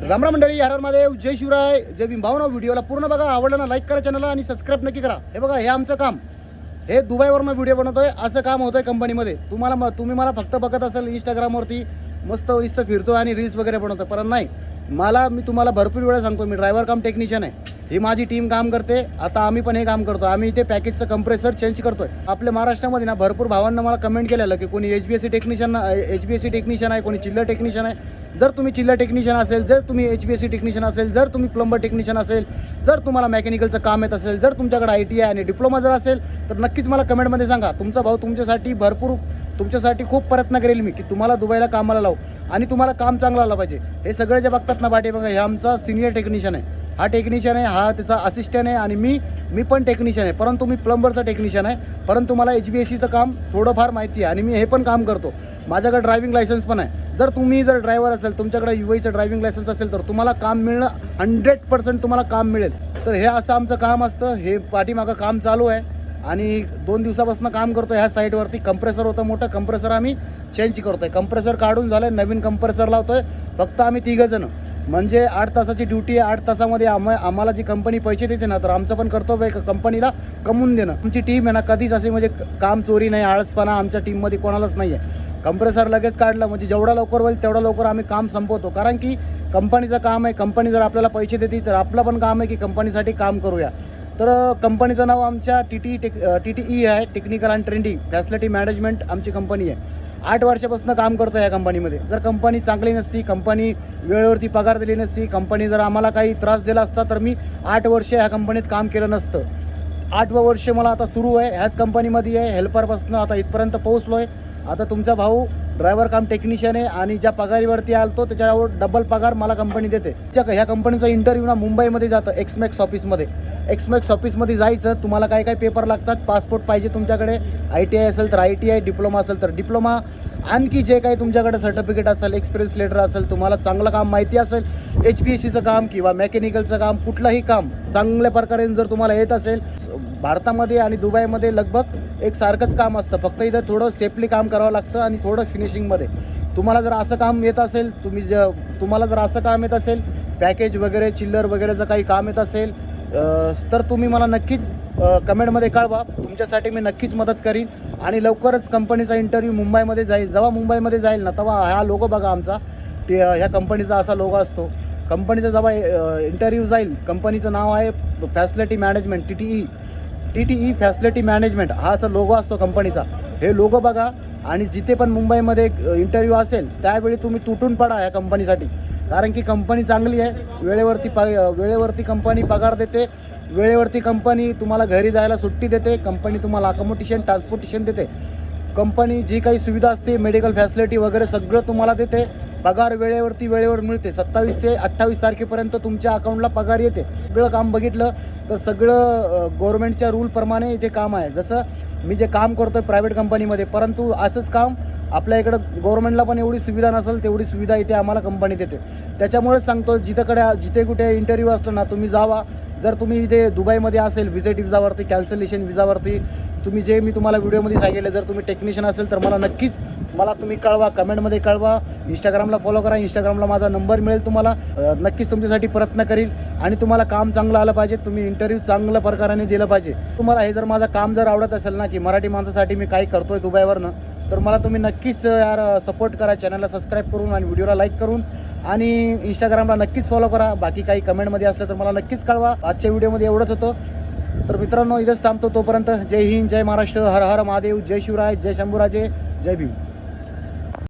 रामराम मंडळी हर महादेव जय शिवराय. जय भीम भावना व्हिडिओला पूर्ण बघा आवडलं ना लाईक करा चॅनलला आणि सबस्क्राईब नक्की करा. हे बघा हे आमचं काम. हे दुबईवरनं व्हिडिओ बनवतोय असं काम होतंय कंपनीमध्ये तुम्हाला म- तुम्ही मला फक्त बघत असाल इंस्टाग्रामवरती मस्त नुसतं फिरतो आणि रील्स वगैरे बनवतो पण नाही. मला मी तुम्हाला भरपूर वेळा सांगतो मी ड्रायव्हर काम टेक्निशियन आहे. ही माझी टीम काम करते. आता आम्ही पण हे काम करतो. आम्ही इथे पॅकेजचं कंप्रेसर चेंज करतोय. आपल्या महाराष्ट्रामध्ये ना भरपूर भावांना मला कमेंट केलेलं की कोणी H B S C technician H B S C technician आहे कोणी चिल्लर टेक्निशियन आहे. जर तुम्ही चिल्लर टेक्निशियन असेल जर तुम्ही H B S C technician असेल जर तुम्ही प्लंबर टेक्निशियन असेल जर तुम्हाला मेकॅनिकलचं काम येत असेल जर तुमच्याकडे आय टी आय आणि डिप्लोमा जर असेल तर नक्कीच मला कमेंटमध्ये सांगा. तुमचा भाऊ तुमच्यासाठी भरपूर तुमच्यासाठी खूप प्रयत्न करेल मी की तुम्हाला दुबईला कामाला लावू आणि तुम्हाला काम चांगलं आलं पाहिजे. हे सगळे जे बघतात ना बाटे बघा हे आमचा सिनियर टेक्निशियन आहे. हा टेक्निशियन आहे हा त्याचा असिस्टंट आहे आणि मी मी पण टेक्निशियन आहे. परंतु मी प्लंबरचा टेक्निशियन आहे. परंतु मला एच बी एस सीचं काम थोडंफार माहिती आहे आणि मी हे पण काम करतो. माझ्याकडे ड्रायव्हिंग लायसन्स पण आहे. जर तुम्ही जर ड्रायव्हर असेल तुमच्याकडे यू आईचं ड्रायव्हिंग लायसन्स असेल तर तुम्हाला काम मिळणं हंड्रेड पर्सेंट तुम्हाला काम मिळेल. तर हे असं आमचं काम असतं. हे पाठीमागं काम चालू आहे आणि दोन दिवसापासून काम करतो ह्या साईटवरती कंप्रेसर होतं मोठं. कंप्रेसर आम्ही चेंज करतोय. कंप्रेसर काढून झालं नवीन कंप्रेसर लावतोय. फक्त आम्ही तिघं जण. म्हणजे आठ तासाची ड्युटी आहे आठ तासामध्ये आम आम्हाला जी कंपनी पैसे देते ना तर आमचं पण कर्तव्य आहे कंपनीला कमवून देणं. आमची टीम आहे ना कधीच असे म्हणजे काम चोरी नाही आळसपणा आमच्या टीममध्ये कोणालाच नाही आहे कंप्रेसर लगेच काढलं म्हणजे जेवढा लवकर होईल तेवढा लवकर आम्ही काम संपवतो. कारण की कंपनीचं काम आहे कंपनी जर आपल्याला पैसे देते तर आपलं पण काम आहे की कंपनीसाठी काम करूया. तर कंपनीचं नाव आमच्या T T tech T T E आहे technical and trending facility management आमची कंपनी आहे. आठ वर्षापासून काम करतो या कंपनीमध्ये जर कंपनी चांगली नसती कंपनी वेळेवरती पगार दिली नसती कंपनी जर आम्हाला काही त्रास दिला असता तर मी आठ वर्ष ह्या कंपनीत काम केलं नसतं. आठवं वर्ष मला आता सुरू आहे ह्याच कंपनीमध्ये आहे हेल्परपासून आता इथपर्यंत पोहोचलो आहे आता तुमचा भाऊ ड्रायव्हर काम टेक्निशियन आहे आणि ज्या पगारीवरती आलतो त्याच्यावर डबल पगार मला कंपनी देते. ह्या कंपनीचा इंटरव्ह्यू ना मुंबईमध्ये जातं एक्समॅक्स ऑफिसमध्ये एक्समॅक्स ऑफिसमध्ये जायचं तुम्हाला काय काय पेपर लागतात पासपोर्ट पाहिजे तुमच्याकडे. आय टी आय असेल तर आय टी आय डिप्लोमा असेल तर डिप्लोमा आणखी जे काही तुमच्याकडे सर्टिफिकेट असेल एक्सपिरियन्स लेटर असेल तुम्हाला चांगलं काम माहिती असेल एच पी एस सीचं काम किंवा मेकॅनिकलचं काम कुठलंही काम चांगल्या प्रकारे जर तुम्हाला येत असेल भारतामध्ये आणि दुबईमध्ये लगभग एक सारखंच काम असतं. फक्त इथं थोडं सेफली काम करावं लागतं आणि थोडं फिनिशिंगमध्ये तुम्हाला जर असं काम येत असेल तुम्ही ज तुम्हाला जर असं काम येत असेल पॅकेज वगैरे चिल्लर वगैरेचं काही काम येत असेल तर तुम्ही मला नक्कीच कमेंटमध्ये कळवा. तुमच्यासाठी मी नक्कीच मदत करीन. आणि लवकरच कंपनीचा इंटरव्ह्यू मुंबईमध्ये जाईल. जेव्हा मुंबईमध्ये जाईल ना तेव्हा हा लोगो बघा आमचा. ते ह्या कंपनीचा असा लोगो असतो. कंपनीचा जेव्हा इंटरव्ह्यू जाईल कंपनीचं नाव आहे facility management T T E T T E facility management हा असा लोगो असतो कंपनीचा. हे लोगो बघा. आणि जिथे पण मुंबईमध्ये इंटरव्ह्यू असेल त्यावेळी तुम्ही तुटून पडा या कंपनीसाठी. कारण की कंपनी चांगली आहे. वेळेवरती प वेळेवरती कंपनी पगार देते. वेळेवरती कंपनी तुम्हाला घरी जायला सुट्टी देते. कंपनी तुम्हाला अकोमोडेशन ट्रान्सपोर्टेशन देते. कंपनी जी काही सुविधा असते मेडिकल फॅसिलिटी वगैरे सगळं तुम्हाला देते. पगार वेळेवरती वेळेवर मिळते. सत्तावीस ते अठ्ठावीस तारखेपर्यंत तुमच्या अकाउंटला पगार येते. सगळं काम बघितलं तर सगळं गव्हर्नमेंटच्या रूलप्रमाणे इथे काम आहे. जसं मी जे काम करतो आहे प्रायव्हेट कंपनीमध्ये परंतु असंच काम आपल्या इकडं गव्हर्नमेंटला पण एवढी सुविधा नसेल तेवढी सुविधा इथे आम्हाला कंपनी देते त्याच्यामुळेच सांगतो जिथेकडे जिथे कुठे इंटरव्ह्यू असतो ना तुम्ही जावा. जर तुम्ही इथे दुबईमध्ये असेल व्हिजिट विजावरती कॅन्सलेशन विजावरती तुम्ही जे मी तुम्हाला व्हिडिओमध्ये सांगितले जर तुम्ही टेक्निशियन असेल तर मला नक्कीच मला तुम्ही कळवा कमेंटमध्ये कळवा. इंस्टाग्रामला फॉलो करा इंस्टाग्रामला माझा नंबर मिळेल तुम्हाला. नक्कीच तुमच्यासाठी प्रयत्न करील. आणि तुम्हाला काम चांगलं आलं पाहिजे तुम्ही इंटरव्ह्यू चांगल्या प्रकाराने दिलं पाहिजे. तुम्हाला हे जर माझं काम जर आवडत असेल ना की मराठी माणसासाठी मी काही करतोय दुबईवरनं तर मला तुम्ही नक्कीच यार सपोर्ट करा चॅनलला सबस्क्राईब करून आणि व्हिडिओला लाईक करून. आणि इंस्टाग्रामला नक्कीच फॉलो करा. बाकी काही कमेंटमध्ये असलं तर मला नक्कीच कळवा. आजच्या व्हिडिओमध्ये एवढंच होतं. तर मित्रांनो इथंच थांबतो तोपर्यंत. जय हिंद जय महाराष्ट्र. हर हर महादेव जय शिवराय जय शंभूराजे जय भीम.